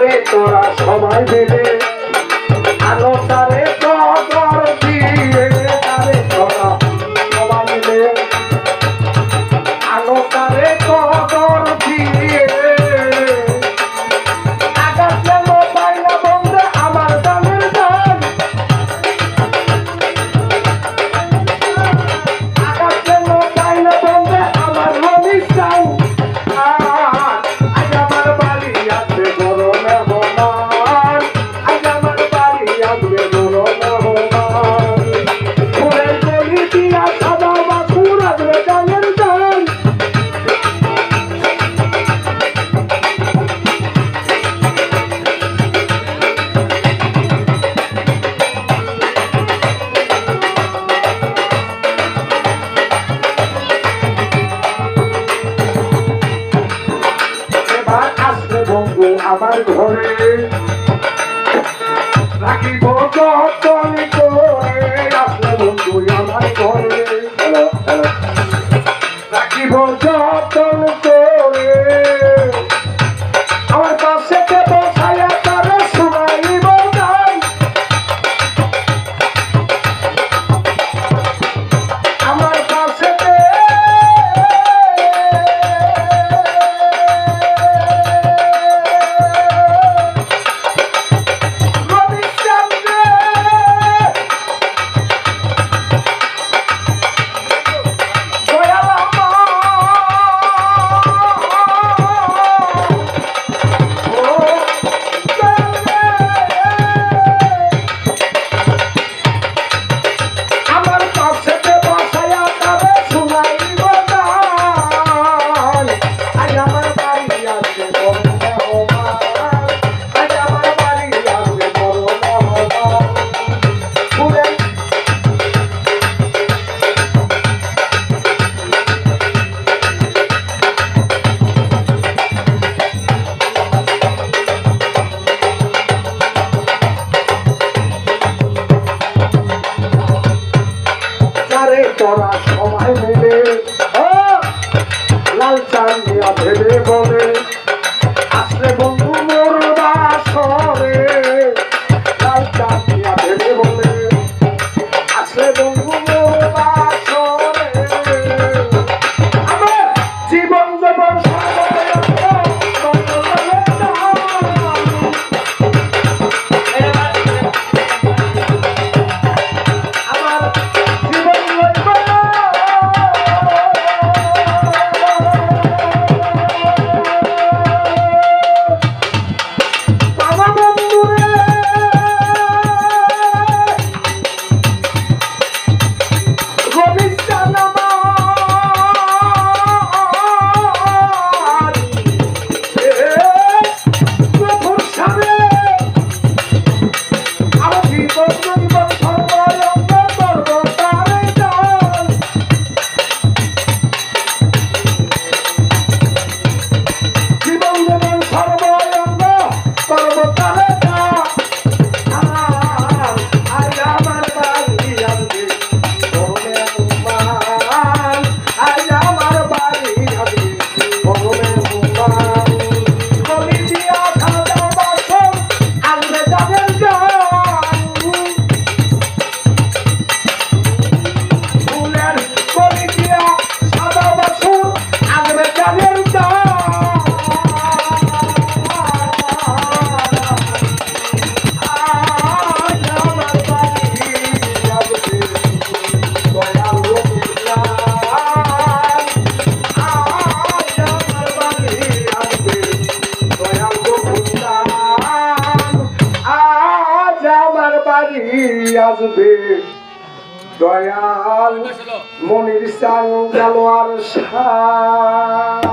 রে তোরা সবাই মিলে আমার ঘরে। রাখিব যতন তোরা সবাই মিলে লাল চান্দিয়া ভেবে বলে দয়াল মনির চান জানোয়ার শাহ